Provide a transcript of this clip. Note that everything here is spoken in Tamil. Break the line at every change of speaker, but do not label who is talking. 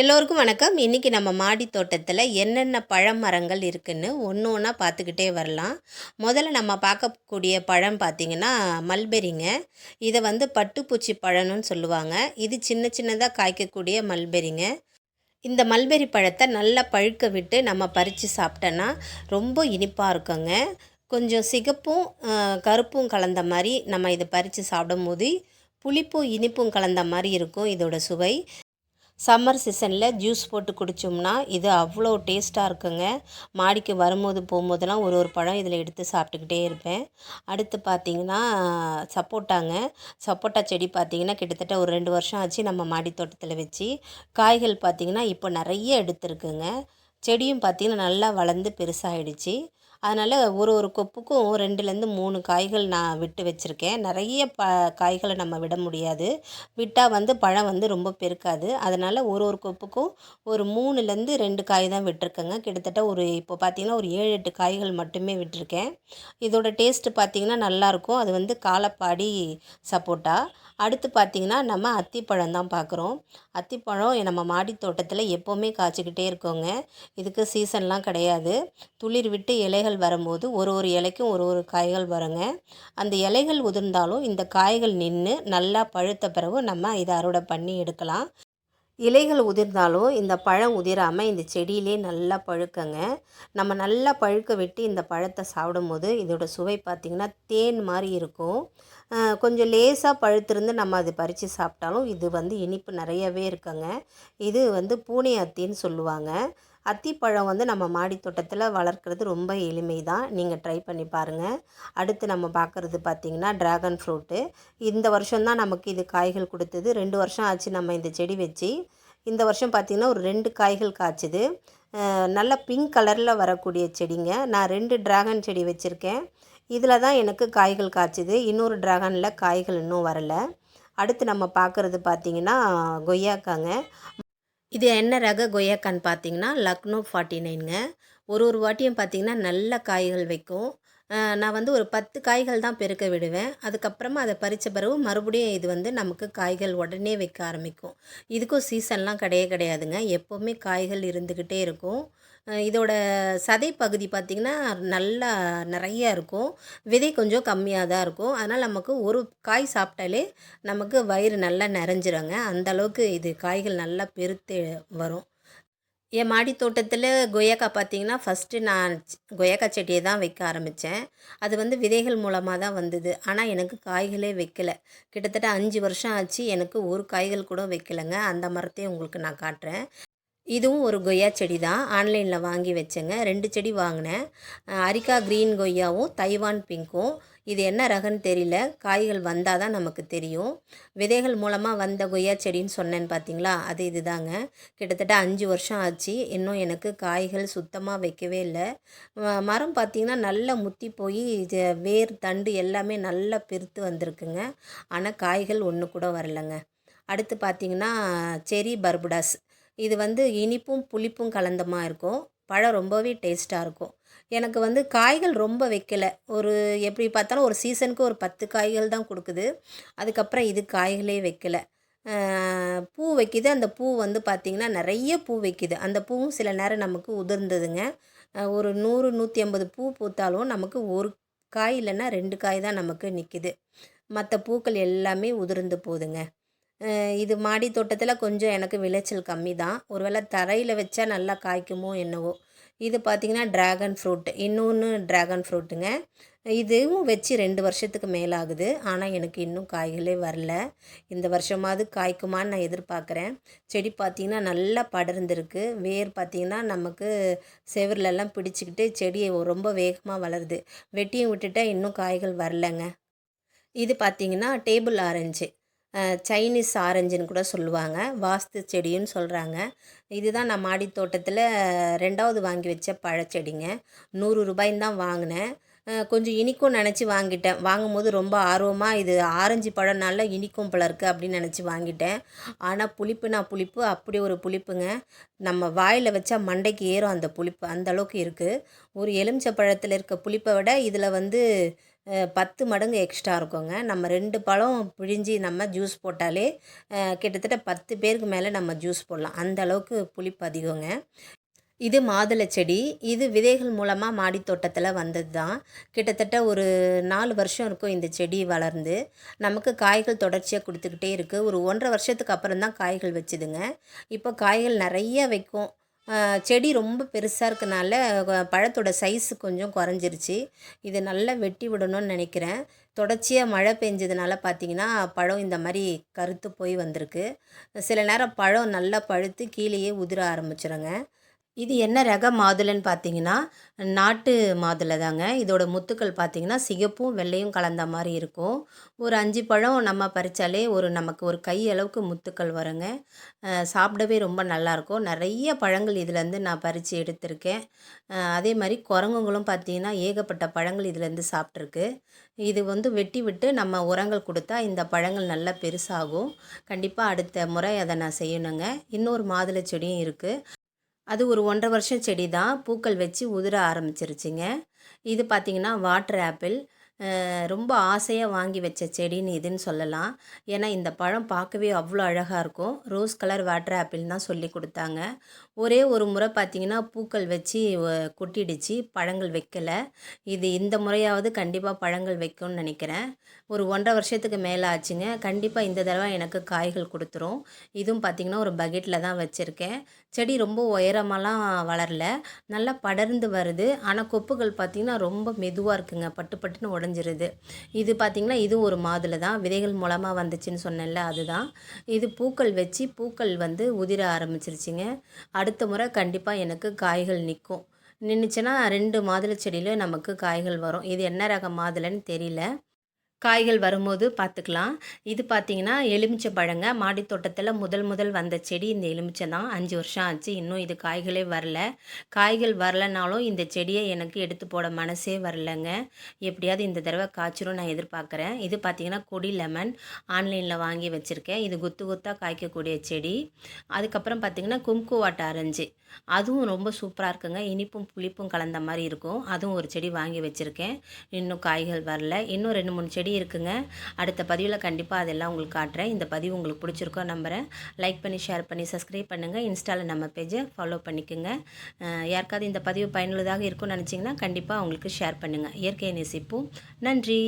எல்லோருக்கும் வணக்கம். இன்றைக்கி நம்ம மாடி தோட்டத்தில் என்னென்ன பழம் மரங்கள் இருக்குதுன்னு ஒன்று ஒன்றா பார்த்துக்கிட்டே வரலாம். முதல்ல நம்ம பார்க்கக்கூடிய பழம் பார்த்திங்கன்னா மல்பெரிங்க. இதை வந்து பட்டுப்பூச்சி பழம்னு சொல்லுவாங்க. இது சின்ன சின்னதாக காய்க்கக்கூடிய மல்பெரிங்க. இந்த மல்பெரி பழத்தை நல்லா பழுக்க விட்டு நம்ம பறித்து சாப்பிட்டோன்னா ரொம்ப இனிப்பாக இருக்குங்க. கொஞ்சம் சிகப்பும் கருப்பும் கலந்த மாதிரி நம்ம இதை பறித்து சாப்பிடும்போது புளிப்பும் இனிப்பும் கலந்த மாதிரி இருக்கும் இதோட சுவை. சம்மர் சீசனில் ஜூஸ் போட்டு குடித்தோம்னா இது அவ்வளோ டேஸ்ட்டாக இருக்குங்க. மாடிக்கு வரும்போது போகும்போதெல்லாம் ஒரு ஒரு பழம் இதில் எடுத்து சாப்பிட்டுக்கிட்டே இருப்பேன். அடுத்து பார்த்திங்கன்னா சப்போட்டாங்க. சப்போட்டா செடி பார்த்திங்கன்னா கிட்டத்தட்ட ஒரு ரெண்டு வருஷம் ஆச்சு நம்ம மாடி தோட்டத்தில் வச்சு. காய்கள் பார்த்திங்கன்னா இப்போ நிறைய எடுத்துருக்குங்க. செடியும் பார்த்திங்கன்னா நல்லா வளர்ந்து பெருசாகிடுச்சு அதனால் ஒரு ஒரு கொப்புக்கும் ரெண்டுலேருந்து மூணு காய்கள் நான் விட்டு வச்சுருக்கேன். நிறைய ப காய்களை நம்ம விட முடியாது. விட்டால் வந்து பழம் வந்து ரொம்ப பெருக்காது. அதனால் ஒரு ஒரு கொப்புக்கும் ஒரு மூணுலேருந்து ரெண்டு காய் தான் விட்டுருக்கேங்க. கிட்டத்தட்ட ஒரு இப்போ பார்த்திங்கன்னா ஒரு ஏழு எட்டு காய்கள் மட்டுமே விட்டுருக்கேன். இதோட டேஸ்ட்டு பார்த்தீங்கன்னா நல்லாயிருக்கும். அது வந்து காலப்பாடி சப்போட்டா. அடுத்து பார்த்திங்கன்னா நம்ம அத்திப்பழம் தான் பார்க்குறோம். அத்திப்பழம் நம்ம மாடி தோட்டத்தில் எப்போவுமே காய்ச்சிக்கிட்டே இருக்கோங்க. இதுக்கு சீசன்லாம் கிடையாது. துளிர் விட்டு இலைகள் வரும்போது ஒரு ஒரு இலைக்கும் ஒரு ஒரு காய்கள் வருங்க. அந்த இலைகள் உதிர்ந்தாலும் இந்த காய்கள் நின்று நல்லா பழுத்த பிறகு நம்ம இதை அறுவடை பண்ணி எடுக்கலாம். இலைகள் உதிர்ந்தாலும் இந்த பழம் உதிராமல் இந்த செடியிலே நல்லா பழுக்கங்க. நம்ம நல்லா பழுக்க விட்டு இந்த பழத்தை சாப்பிடும்போது இதோட சுவை பார்த்திங்கன்னா தேன் மாதிரி இருக்கும். கொஞ்சம் லேசாக பழுத்திருந்து நம்ம அது பறித்து சாப்பிட்டாலும் இது வந்து இனிப்பு நிறையவே இருக்குங்க. இது வந்து பூனை அத்தின்னு சொல்லுவாங்க. அத்திப்பழம் வந்து நம்ம மாடி தோட்டத்தில் வளர்க்குறது ரொம்ப எளிமை தான் நீங்கள் ட்ரை பண்ணி பாருங்கள் அடுத்து நம்ம பார்க்குறது பார்த்திங்கன்னா ட்ராகன் ஃப்ரூட்டு இந்த வருஷம்தான் நமக்கு இது காய்கள் கொடுத்தது. ரெண்டு வருஷம் ஆச்சு நம்ம இந்த செடி வச்சு. இந்த வருஷம் பார்த்திங்கன்னா ஒரு ரெண்டு காய்கள் காய்ச்சுது. நல்ல பிங்க் கலரில் வரக்கூடிய செடிங்க. நான் ரெண்டு ட்ராகன் செடி வச்சுருக்கேன். இதில் தான் எனக்கு காய்கள் காய்ச்சுது. இன்னொரு ட்ராகனில் காய்கள் இன்னும் வரலை. அடுத்து நம்ம பார்க்குறது பார்த்திங்கன்னா கொய்யாக்காங்க. இது என்ன ரக கொய்யாக்கான்னு பார்த்தீங்கன்னா லக்னோ ஃபார்ட்டி நைனுங்க ஒரு ஒரு வாட்டியும் பார்த்தீங்கன்னா நல்ல காய்கள் வைக்கும். நான் வந்து ஒரு பத்து காய்கள் தான் பெருக்க விடுவேன். அதுக்கப்புறமா அதை பறித்த பிறகு மறுபடியும் இது வந்து நமக்கு காய்கள் உடனே வைக்க ஆரம்பிக்கும். இதுக்கும் சீசன்லாம் கிடையவே கிடையாதுங்க. எப்போவுமே காய்கள் இருந்துக்கிட்டே இருக்கும். இதோட சதை பகுதி பார்த்திங்கன்னா நல்லா நிறைய இருக்கும். விதை கொஞ்சம் கம்மியாக தான் இருக்கும். அதனால் நமக்கு ஒரு காய் சாப்பிட்டாலே நமக்கு வயிறு நல்லா நிறைஞ்சிருங்க. அந்த அளவுக்கு இது காய்கள் நல்லா பெருத்து வரும். என் மாடி தோட்டத்தில் கொய்யாக்காய் பார்த்தீங்கன்னா ஃபஸ்ட்டு நான் கொய்யாக்காய் செடியை தான் வைக்க ஆரம்பித்தேன் அது வந்து விதைகள் மூலமாக தான் வந்தது. ஆனால் எனக்கு காய்களே வைக்கல. கிட்டத்தட்ட அஞ்சு வருஷம் ஆச்சு எனக்கு ஒரு காய்கள் கூட வைக்கலைங்க. அந்த மரத்தையும் உங்களுக்கு நான் காட்டுறேன். இதுவும் ஒரு கொய்யா செடி தான். ஆன்லைனில் வாங்கி வச்சேங்க. ரெண்டு செடி வாங்கினேன். அரிக்கா க்ரீன் கொய்யாவும் தைவான் பிங்க்கும். இது என்ன ரகன்னு தெரியல. காய்கள் வந்தால் தான் நமக்கு தெரியும். விதைகள் மூலமாக வந்த கொய்யா செடின்னு சொன்னேன்னு பார்த்தீங்களா அது இதுதாங்க. கிட்டத்தட்ட அஞ்சு வருஷம் ஆச்சு. இன்னும் எனக்கு காய்கள் சுத்தமாக வைக்கவே இல்லை. மரம் பார்த்திங்கன்னா நல்லா முத்தி போய் இது வேர் தண்டு எல்லாமே நல்லா பெருத்து வந்திருக்குங்க. ஆனால் காய்கள் ஒன்று கூட வரலைங்க. அடுத்து பார்த்திங்கன்னா செரி பர்புடாஸ். இது வந்து இனிப்பும் புளிப்பும் கலந்தமாக இருக்கும். பழம் ரொம்பவே டேஸ்ட்டாக இருக்கும். எனக்கு வந்து காய்கள் ரொம்ப வைக்கல. ஒரு எப்படி பார்த்தாலும் ஒரு சீசனுக்கு ஒரு பத்து காய்கள் தான் கொடுக்குது. அதுக்கப்புறம் இது காய்களே வைக்கல. பூ வைக்குது. அந்த பூ வந்து பார்த்திங்கன்னா நிறைய பூ வைக்குது. அந்த பூவும் சில நேரம் நமக்கு உதிர்ந்ததுங்க. ஒரு நூறு நூற்றி ஐம்பது பூ பூத்தாலும் நமக்கு ஒரு காய் இல்லைன்னா ரெண்டு காய் தான் நமக்கு நிற்கிது மற்ற பூக்கள் எல்லாமே உதிர்ந்து போகுதுங்க. இது மாடி தோட்டத்தில் கொஞ்சம் எனக்கு விளைச்சல் கம்மி தான். ஒருவேளை தரையில் வச்சா நல்லா காய்க்குமோ என்னவோ. இது பார்த்திங்கன்னா ட்ராகன் ஃப்ரூட் இன்னொன்று ட்ராகன் ஃப்ரூட்டுங்க இதுவும் வச்சு ரெண்டு வருஷத்துக்கு மேலாகுது. ஆனால் எனக்கு இன்னும் காய்களே வரல. இந்த வருஷமாவது காய்க்குமான்னு நான் எதிர்பார்க்குறேன். செடி பார்த்திங்கன்னா நல்லா படர்ந்துருக்கு. வேர் பார்த்திங்கன்னா நமக்கு செவர்லெல்லாம் பிடிச்சிக்கிட்டு செடியை ரொம்ப வேகமாக வளருது. வெட்டியும் விட்டுட்டா இன்னும் காய்கள் வரலைங்க. இது பார்த்திங்கன்னா டேபிள் ஆரஞ்சு சைனீஸ் ஆரஞ்சுன்னு கூட சொல்லுவாங்க. வாஸ்து செடின்னு சொல்கிறாங்க இதுதான் நான் மாடி தோட்டத்தில் ரெண்டாவது வாங்கி வச்ச பழச்செடிங்க. நூறு ரூபாயின்னு தான் வாங்கினேன். கொஞ்சம் இனிக்கும் நினச்சி வாங்கிட்டேன். வாங்கும்போது ரொம்ப ஆர்வமாக இது ஆரஞ்சு பழம்னால இனிக்கும் போல இருக்குது அப்படின்னு நினச்சி வாங்கிட்டேன். ஆனால் புளிப்புனா புளிப்பு அப்படி ஒரு புளிப்புங்க. நம்ம வாயில் வச்சா மண்டைக்கு ஏறும் அந்த புளிப்பு. அந்த அளவுக்கு இருக்குது ஒரு எலுமிச்சை பழத்தில் இருக்க புளிப்பை விட இதில் வந்து பத்து மடங்கு எக்ஸ்ட்ரா இருக்குங்க. நம்ம ரெண்டு பழம் பிழிஞ்சி நம்ம ஜூஸ் போட்டாலே கிட்டத்தட்ட பத்து பேருக்கு மேலே நம்ம ஜூஸ் போடலாம். அந்த அளவுக்கு புளிப்பு அதிகங்க. இது மாதுளை செடி. இது விதைகள் மூலமாக மாடி தோட்டத்தில் வந்தது தான் கிட்டத்தட்ட ஒரு நாலு வருஷம் இருக்கும் இந்த செடி வளர்ந்து. நமக்கு காய்கள் தொடர்ச்சியாக கொடுத்துக்கிட்டே இருக்குது ஒரு ஒன்றரை வருஷத்துக்கு அப்புறம் தான் காய்கள் வச்சுதுங்க. இப்போ காய்கள் நிறைய வைக்கும். செடி ரொம்ப பெருசாக இருக்கனால பழத்தோட சைஸு கொஞ்சம் குறைஞ்சிருச்சு. இது நல்லா வெட்டி விடணும்னு நினைக்கிறேன். தொடர்ச்சியாக மழை பெஞ்சதுனால பார்த்தீங்கன்னா பழம் இந்த மாதிரி கருத்து போய் வந்திருக்கு. சில நேரம் பழம் நல்லா பழுத்து கீழேயே உதிர ஆரம்பிச்சிருங்க. இது என்ன ரக மாதுளைன்னு பார்த்தீங்கன்னா நாட்டு மாதுளை தாங்க இதோட முத்துக்கள் பார்த்தீங்கன்னா சிகப்பும் வெள்ளையும் கலந்த மாதிரி இருக்கும். ஒரு அஞ்சு பழம் நம்ம பறித்தாலே ஒரு நமக்கு ஒரு கை அளவுக்கு முத்துக்கள் வருங்க. சாப்பிடவே ரொம்ப நல்லாயிருக்கும். நிறைய பழங்கள் இதுலேருந்து நான் பறித்து எடுத்திருக்கேன். அதே மாதிரி குரங்குங்களும் பார்த்தீங்கன்னா ஏகப்பட்ட பழங்கள் இதுலேருந்து சாப்பிட்ருக்கு இது வந்து வெட்டி விட்டு நம்ம உரங்கள் கொடுத்தா இந்த பழங்கள் நல்லா பெருசாகும். கண்டிப்பாக அடுத்த முறை அதை நான் செய்யணுங்க. இன்னொரு மாதுளை செடியும் இருக்குது அது ஒரு ஒன்றரை வருஷம் செடி தான் பூக்கள் வச்சு உதிர ஆரம்பிச்சிருச்சுங்க. இது பார்த்திங்கன்னா வாட்டர் ஆப்பிள். ரொம்ப ஆசையாக வாங்கி வச்ச செடின்னு இதுன்னு சொல்லலாம். ஏன்னா இந்த பழம் பார்க்கவே அவ்வளோ அழகாக இருக்கும். ரோஸ் கலர் வாட்டர் ஆப்பிள் தான் சொல்லி கொடுத்தாங்க. ஒரே ஒரு முறை பார்த்திங்கன்னா பூக்கள் வச்சு கொட்டிடுச்சு. பழங்கள் வைக்கலை. இது இந்த முறையாவது கண்டிப்பாக பழங்கள் வைக்கும்னு நினைக்கிறேன். ஒரு ஒன்றரை வருஷத்துக்கு மேலே ஆச்சுங்க. கண்டிப்பாக இந்த தடவை எனக்கு காய்கள் கொடுத்துரும். இதுவும் பார்த்திங்கன்னா ஒரு பக்கெட்டில் தான் வச்சுருக்கேன். செடி ரொம்ப உயரமெல்லாம் வளரல. நல்லா படர்ந்து வருது. ஆனால் கொப்புகள் பார்த்திங்கன்னா ரொம்ப மெதுவாக இருக்குங்க. பட்டு பட்டுன்னு உடஞ்சிருது. இது பார்த்திங்கன்னா இது ஒரு மாதுளை தான். விதைகள் மூலமாக வந்துச்சுன்னு சொன்னேன்ல அதுதான். இது பூக்கள் வச்சு பூக்கள் வந்து உதிர ஆரம்பிச்சிருச்சுங்க. அடுத்த முறை கண்டிப்பாக எனக்கு காய்கள் நிற்கும் நின்றுச்சுன்னா ரெண்டு மாதுளை செடியில் நமக்கு காய்கள் வரும். இது என்ன ரக மாதுளைன்னு தெரியல. காய்கள் வரும்போது பார்த்துக்கலாம். இது பார்த்தீங்கன்னா எலுமிச்சை பழங்க மாடி தோட்டத்தில் முதல் முதல் வந்த செடி இந்த எலுமிச்சை தான். அஞ்சு வருஷம் ஆச்சு இன்னும் இது காய்களே வரல. காய்கள் வரலனாலும் இந்த செடியை எனக்கு எடுத்து போட மனசே வரலங்க. எப்படியாவது இந்த தடவை காய்ச்சிரும் நான் எதிர்பார்க்குறேன். இது பார்த்தீங்கன்னா கொடி லெமன் ஆன்லைனில் வாங்கி வச்சுருக்கேன். இது குத்து குத்தாக காய்க்கக்கூடிய செடி. அதுக்கப்புறம் பார்த்தீங்கன்னா கும்கு வாட்டை ஆரஞ்சு அதுவும் ரொம்ப சூப்பராக இருக்குங்க. இனிப்பும் புளிப்பும் கலந்த மாதிரி இருக்கும். அதுவும் ஒரு செடி வாங்கி வச்சுருக்கேன். இன்னும் காய்கள் வரல. இன்னும் ரெண்டு மூணு செடி இருக்குங்க. அடுத்த பதிவில் கண்டிப்பாக அதெல்லாம் உங்களுக்கு காட்டுறேன். இந்த பதிவு உங்களுக்கு பிடிச்சிருக்கோ நம்புகிறேன் லைக் பண்ணி ஷேர் பண்ணி சப்ஸ்கிரைப் பண்ணுங்கள் இன்ஸ்டாவில் நம்ம பேஜை ஃபாலோ பண்ணிக்கோங்க. யாருக்காவது இந்த பதிவு பயனுள்ளதாக இருக்கும்னு நினச்சிங்கன்னா கண்டிப்பாக அவங்களுக்கு ஷேர் பண்ணுங்கள் இயற்கையை நேசிப்போம். நன்றி.